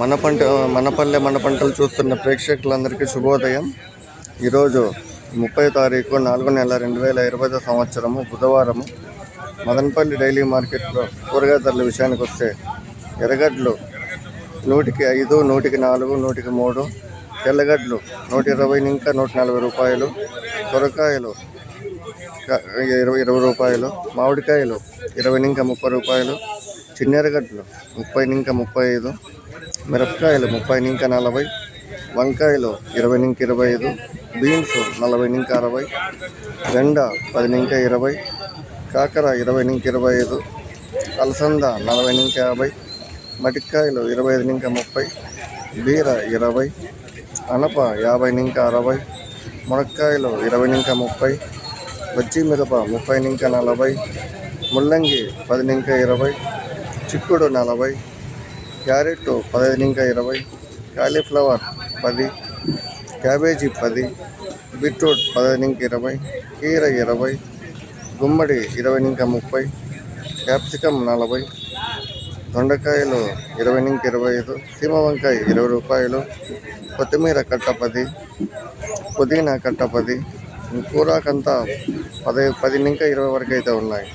మన పంట మన పల్లె మన పంటలు చూస్తున్న ప్రేక్షకులందరికీ శుభోదయం. ఈరోజు ముప్పై తారీఖు నాలుగు నెల రెండు వేల ఇరవై సంవత్సరము బుధవారము. మదనపల్లి డైలీ మార్కెట్లో కూరగాయ ధరల విషయానికి వస్తే ఎర్రగడ్డలు నూటికి ఐదు నూటికి నాలుగు నూటికి మూడు తెల్లగడ్డలు నూట ఇరవై ఇంకా నూట నలభై రూపాయలు సొరకాయలు ఇరవై ఇరవై రూపాయలు మామిడికాయలు ఇరవై ఇంకా ముప్పై రూపాయలు చిన్నెరగడ్డలు ముప్పై ఇంకా ముప్పై ఐదు మిరపకాయలు ముప్పై ఇంకా నలభై వంకాయలు ఇరవై ఇంకా ఇరవై ఐదు బీన్స్ నలభై ఇంకా అరవై బెండ పది ఇంకా ఇరవై కాకర ఇరవై ఇంకా ఇరవై ఐదు అలసంద నలభై ఇంకా యాభై మటికాయలు ఇరవై ఐదు ఇంకా ముప్పై బీర ఇరవై అనప యాభై ఇంకా అరవై మునక్కాయలు ఇరవై ఇంకా ముప్పై వచ్చి మిరప ముప్పై ఇంకా నలభై ముల్లంగి పది ఇంకా ఇరవై చిక్కుడు నలభై క్యారెట్ పదహైదు ఇంకా ఇరవై. కాలీఫ్లవర్ పది. క్యాబేజీ పది. బీట్రూట్ పదహైదు ఇంకా ఇరవై. కీర ఇరవై. గుమ్మడి ఇరవై ఇంకా ముప్పై. క్యాప్సికమ్ నలభై. దొండకాయలు ఇరవై నుంచి ఇరవై ఐదు. సీమ వంకాయ ఇరవై రూపాయలు. కొత్తిమీర కట్ట పది. పుదీనా కట్ట పది. కూరాకంతా పది పది ఇంకా ఇరవై వరకు అయితే ఉన్నాయి.